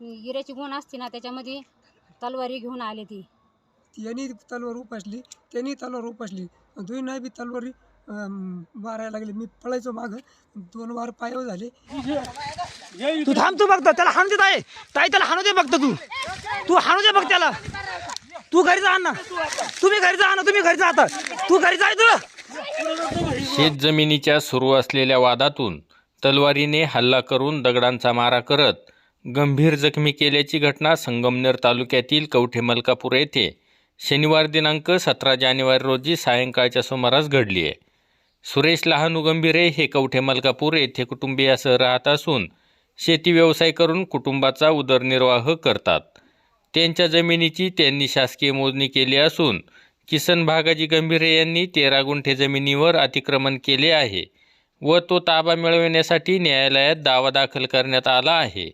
हिऱ्याची गुण असते ना त्याच्यामध्ये तलवारी घेऊन आले ती. यांनी तलवार उपासली त्यांनी तलवार उपासली. दोन्ही नाही बी तलवारी मारायला लागले. मी पळायचो मागं. दोन वार पायावर झाले. तू थांब तू बघतो त्याला हाणू दे ताई. ताई त्याला हाणू दे बघतो तू. तू हाणू दे बघ त्याला. तू घरी जा ना तुम्ही घरी जा ना तुम्ही घरी जा आता. तू घरी जाय तू शेत जमिनीच्या सुरू असलेल्या वादातून तलवारीने हल्ला करून दगडांचा मारा करत गंभीर जखमी केल्याची घटना संगमनेर तालुक्यातील कवठे मलकापूर येथे शनिवार दिनांक सतरा जानेवारी रोजी सायंकाळच्या सुमारास घडली आहे. सुरेश लहानू गंभीरे हे कवठे मलकापूर येथे कुटुंबियासह राहत असून शेती व्यवसाय करून कुटुंबाचा उदरनिर्वाह करतात. त्यांच्या जमिनीची त्यांनी शासकीय मोजणी केली असून किसन भागाजी गंभीरे यांनी तेरा गुंठे जमिनीवर अतिक्रमण केले आहे व तो ताबा मिळविण्यासाठी न्यायालयात दावा दाखल करण्यात आला आहे.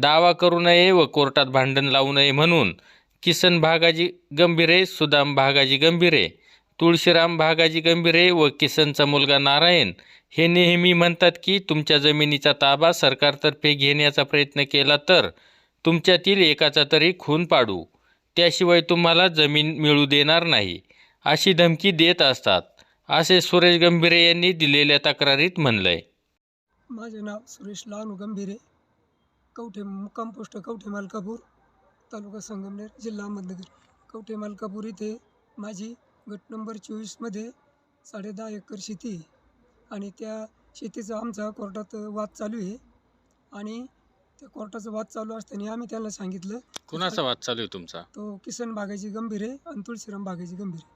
दावा करू नये व कोर्टात भांडण लावू नये म्हणून किसन भागाजी गंभीरे सुदाम भागाजी गंभीरे तुळशीराम भागाजी गंभीरे व किसनचा मुलगा नारायण हे नेहमी म्हणतात की तुमच्या जमिनीचा ताबा सरकारतर्फे घेण्याचा प्रयत्न केला तर तुमच्यातील एकाचा तरी खून पाडू. त्याशिवाय तुम्हाला जमीन मिळू देणार नाही अशी धमकी देत असतात. असे सुरेश गंभीरे यांनी दिलेल्या तक्रारीत म्हणलंय. माझे नाव सुरेश लालू गंभीरे. कवठे मुक्काम पोस्ट कवठे मालकापूर तालुका संगमनेर जिल्हा अहमदनगर. कवठे मालकापूर इथे माझी गट नंबर चोवीसमध्ये साडे दहा एकर शेती आहे. आणि त्या शेतीचा आमचा कोर्टात वाद चालू आहे. आणि त्या कोर्टाचा वाद चालू असताना आम्ही त्यांना सांगितलं कुणाचा वाद चालू आहे तुमचा? तो किसन बागाची गंभीरे आणि तुळशीराम बागाची गंभीरे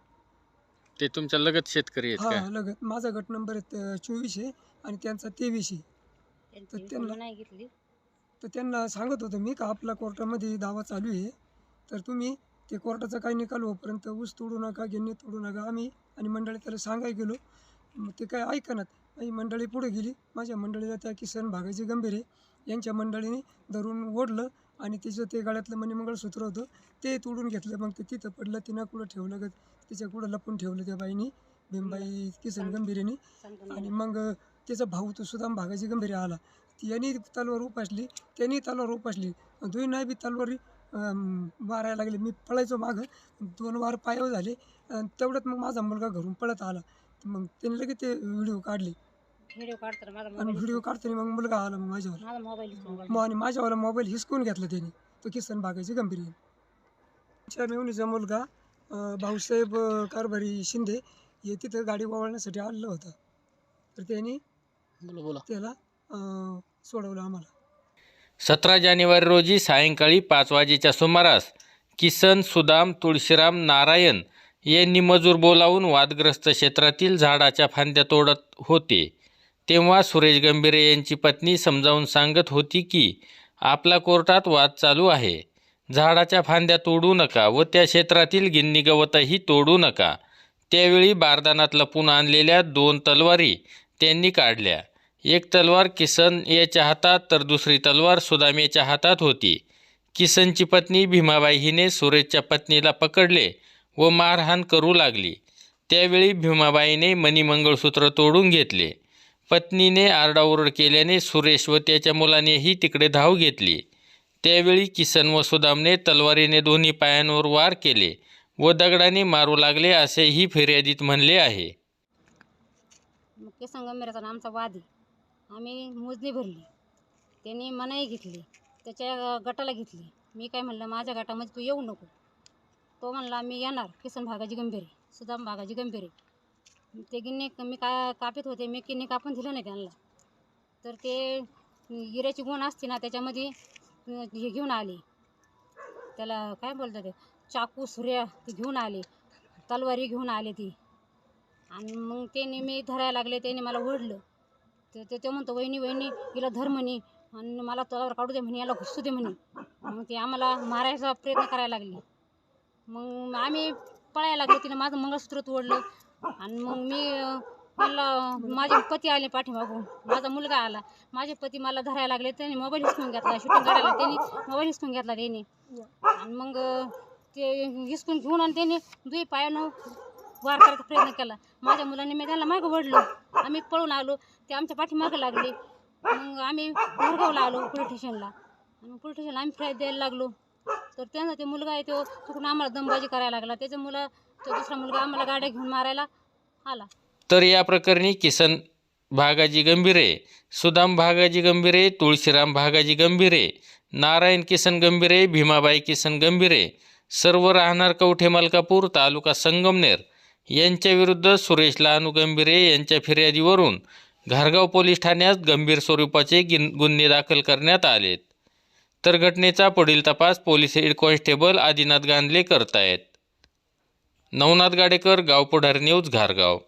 ते तुमच्या लगत शेतकरी आहेत हा का? लगत. माझा गट नंबर चोवीस आहे आणि त्यांचा तेवीस आहे. त्यांची त्यांना- नाही घेतली. तर त्यांना सांगत होतो मी का आपला कोर्टामध्ये दावा चालू आहे. तर तुम्ही ते कोर्टाचा काही निकाल होईपर्यंत ऊस तोडू नका गिन्नी तोडू नका. आम्ही आणि मंडळी त्याला सांगाय गेलो. मग ते काय ऐकनात माझी मंडळी पुढे गेली. माझ्या मंडळीला त्या किसन भागाची गंभीर यांच्या मंडळीने धरून ओढलं आणि तिचं ते गळ्यातलं मणी मंगळसूत्र होतं ते तोडून घेतलं. मग ते तिथं पडलं तिनं कुठं ठेवलं ग? तिच्या कुठं लपून ठेवलं त्या बाईनी भीमबाई किसन गंभीरेनी? आणि मग त्याचा भाऊ तो सुदाम भागाची गंभीर आला. यांनी तलवार उपासली त्यांनी तलवार उपासली. दोन्ही नाही बी तलवारी मारायला लागले. मी पळायचो मागं. दोन वार पायावर झाले. तेवढ्यात मग माझा मुलगा घरून पळत आला. मग त्यांनी लगेच ते व्हिडिओ काढले. व्हिडिओ काढताना माझा आणि व्हिडिओ काढताना मग मुलगा आला मग माझ्यावर. माझा मोबाईल मग आणि माझ्यावाला मोबाईल हिसकून घेतला त्यांनी. तो किसन भागाची गंभीर आमच्या मेवणीचा मुलगा भाऊसाहेब कारभारी शिंदे हे तिथं गाडी वळण्यासाठी आलेलं होतं. तर त्यांनी बोला बोला. त्याला अं, सोडवलं आम्हाला. सतरा जानेवारी रोजी सायंकाळी पाच वाजेच्या सुमारास किसन सुदाम तुळशीराम नारायण यांनी मजूर बोलावून वादग्रस्त क्षेत्रातील झाडाच्या फांद्या तोडत होते. तेव्हा सुरेश गंभीरे यांची पत्नी समजावून सांगत होती की आपला कोर्टात वाद चालू आहे. झाडाच्या फांद्या तोडू नका व त्या क्षेत्रातील गिन्नी गवतही तोडू नका. त्यावेळी बारदानात लपून आणलेल्या दोन तलवारी त्यांनी काढल्या. एक तलवार किसन याच्या हातात तर दुसरी तलवार सुदाम याच्या हातात होती. किसनची पत्नी भीमाबाई हिने सुरेशच्या पत्नीला पकडले व मारहाण करू लागली. त्यावेळी भीमाबाईने मणिमंगळसूत्र तोडून घेतले. पत्नीने आरडाओरड केल्याने सुरेश व त्याच्या मुलानेही तिकडे धाव घेतली. त्यावेळी किसन व सुदामने तलवारीने दोन्ही पायांवर वार केले व दगडाने मारू लागले असेही फिर्यादीत म्हणले आहे. मुख्य संगमेराचा आमचा वाद. आहे आम्ही मोजणी भरली. त्यांनी मनाई घेतली. त्याच्या गटाला घेतली. मी काय म्हणलं माझ्या गटामध्ये तू येऊ नको. तो म्हणला मी येणार. किसन भागाची गंभीर आहे. सुदाम भागाची गंभीर ते गिन्ने मी का कापीत होते. मी किन्ने कापून दिलं नाही त्यांना. तर ते हिऱ्याची गुण असते ना त्याच्यामध्ये हे घेऊन आले. त्याला काय बोलतात ते? चाकू सुऱ्या ते घेऊन आले. तलवारी घेऊन आले ती. आणि मग त्याने मी धरायला लागले. त्याने मला ओढलं. तर ते ते म्हणतो वहिनी वहिनी हिला धर म्हणे आणि मला तलावर काढू दे म्हणे याला घुसू दे म्हणे. मग ते आम्हाला मारायचा प्रयत्न करायला लागले. मग आम्ही पळायला लागलो तिने माझं मंगळसूत्र तोडलं आणि मग मी मला माझे पती आले पाठीमागून. माझा मुलगा आला. माझे पती मला धरायला लागले. त्याने मोबाईल हिसकून घेतला शूटिंग करायला त्यांनी मोबाईल हिसकून घेतला त्यांनी. आणि मग ते हिसकून घेऊन आणि त्यांनी दुई पायानं वार करायचा प्रयत्न केला. माझ्या मुलांनी मी त्याला मागं वडलो आम्ही पळून आलो. ते आमच्या पाठीमागं लागले. मग आम्ही मुरगावला आलो पोलीस स्टेशनला पोलीस स्टेशनला आम्ही फिरायला द्यायला लागलो. तर त्यांचा ते मुलगा आहे तो चुकून आम्हाला दमबाजी करायला लागला. त्याचा मुलं तो दुसरा मुलगा आम्हाला गाड्या घेऊन मारायला आला. तर या प्रकरणी किसन भागाजी गंभीरे सुदाम भागाजी गंभीरे तुळशीराम भागाजी गंभीरे नारायण किसन गंभीरे भीमाबाई किसन गंभीरे सर्व राहणार कवठे मलकापूर तालुका संगमनेर. यांच्याविरुद्ध सुरेश लहानू गंभीरे यांच्या फिर्यादीवरून घारगाव पोलीस ठाण्यात गंभीर स्वरूपाचे गिन गुन्हे दाखल करण्यात आलेत. तर घटनेचा पुढील तपास police head constable Adinath Gandhale करतायत. नवनाथ गाडेकर गाव पुढारी न्यूज घारगाव.